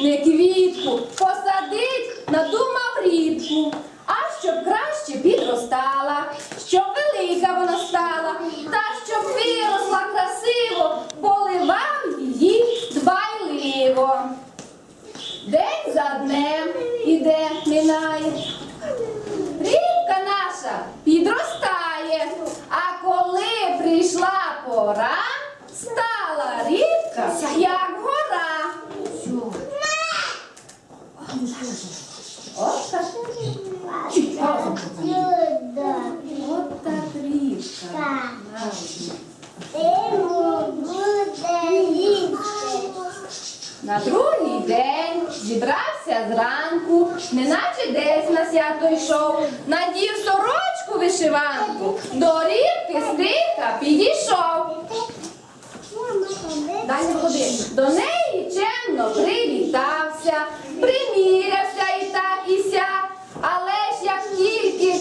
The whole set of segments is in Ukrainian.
не квітку, посадить, надумав рідку. А щоб краще підростала, щоб велика вона стала, та щоб виросла красиво, поливав її дбайливо. День за днем іде, минає. Рібка наша підростає, а коли прийшла пора, стала рібка, як На другий день зібрався зранку, неначе десь на свято йшов, надів сорочку вишиванку, до рібки стиха підійшов. Не ходи. До неї чемно привітався, примірявся і так і сяк, але ж як тільки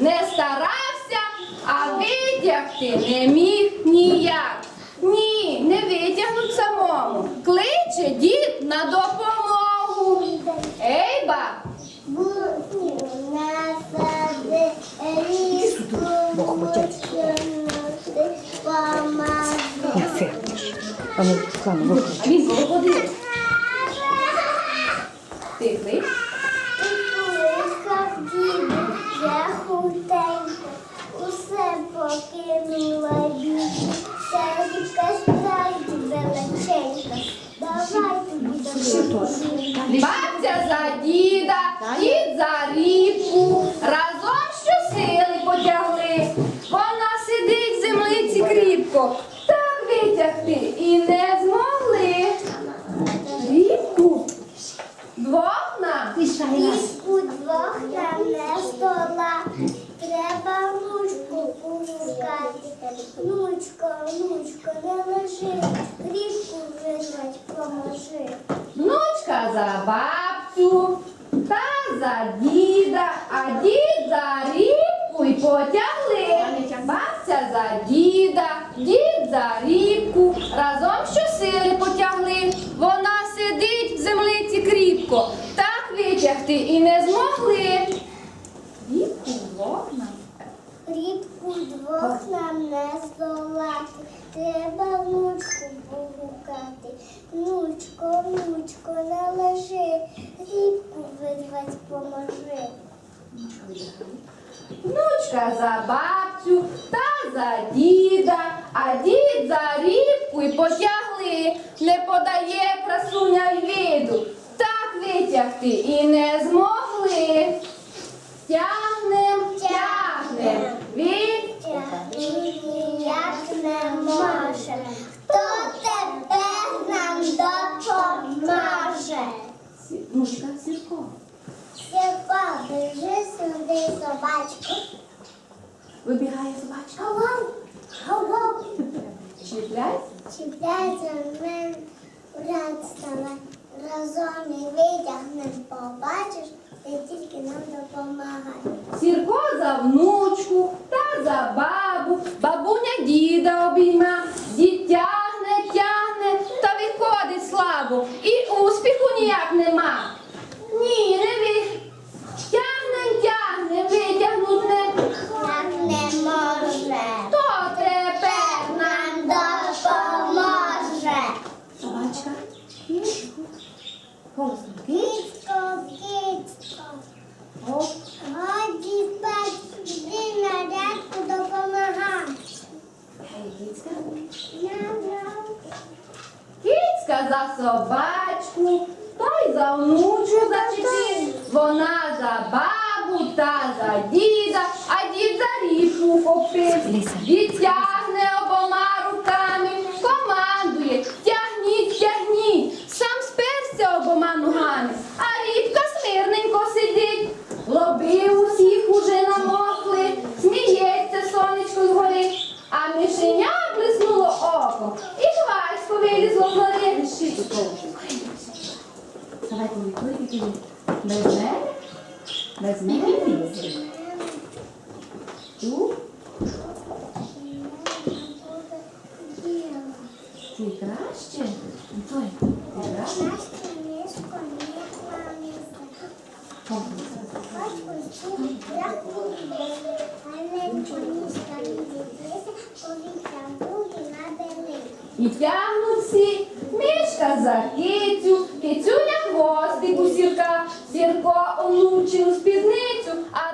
не старався, а витягти не міг ніяк. Кличе дід на допомогу. Ей, ба, Не сердиш. А ну, Оксана, виходь. а він коло Бабця за діда, дід за рібку, разом щосили потягли. Вона сидить в землиці кріпко, так витягти і не змогли. Рібку двох нам. Річку двох нам не стола. Треба ручку погукати. Внучко, внучко, не лежи. Річку визвать, поможи. Внучка за бабцю, та за діда, а дід за рібку й потягли. Бабця за діда, дід за рібку, разом щосили потягли. Вона сидить в землиці кріпко, так витягти і не змогли. Рібку вдвох нам. Двох нам не здолати, треба внучку погукати. Внучко, внучко, не лежи, рідку видвать поможи. Внучка за бабцю та за діда, а дід за рібку й потягли, не подає красуня й виду, так витягти і не змогли. Тягнем, тягнем, від Ніяк не може, хто тепер нам допоможе? Внучка Сірко. Сірко, біжи сюди, собачку. Вибігає собачка. Гавав, гавав. Чіпляється. Чіпляється ми стала разом і витягнемо, побачиш, ти тільки нам допомагає. Сірко за внучку та за бабу, бабуня діда обійма, дід тягне, тягне та виходить слабо, і успіху ніяк нема. Ні, не ви. Тягнем, тягнем, витягнуть не. Так не може, Хто тепер нам нам допоможе. Собачка. Голосно. Кицько, кицько, О, годі спать, йди на рядку допомагай. гей, кицька. Мяу-мяу. Кицька та й за внучу за зачепив. Вона за бабу та за діда, а дід за рішу хопив. Дід тягне обома руками, командує, тягніть, тягніть, сам сперся обома ногами, а рібка Давай, коли тільки без мене, без мене лізе. Тут Ти краще? Ой, ти краще? І тягнуть всі мішка за кицю, кицюня хвостик у сірка, сірко улучив спідницю, а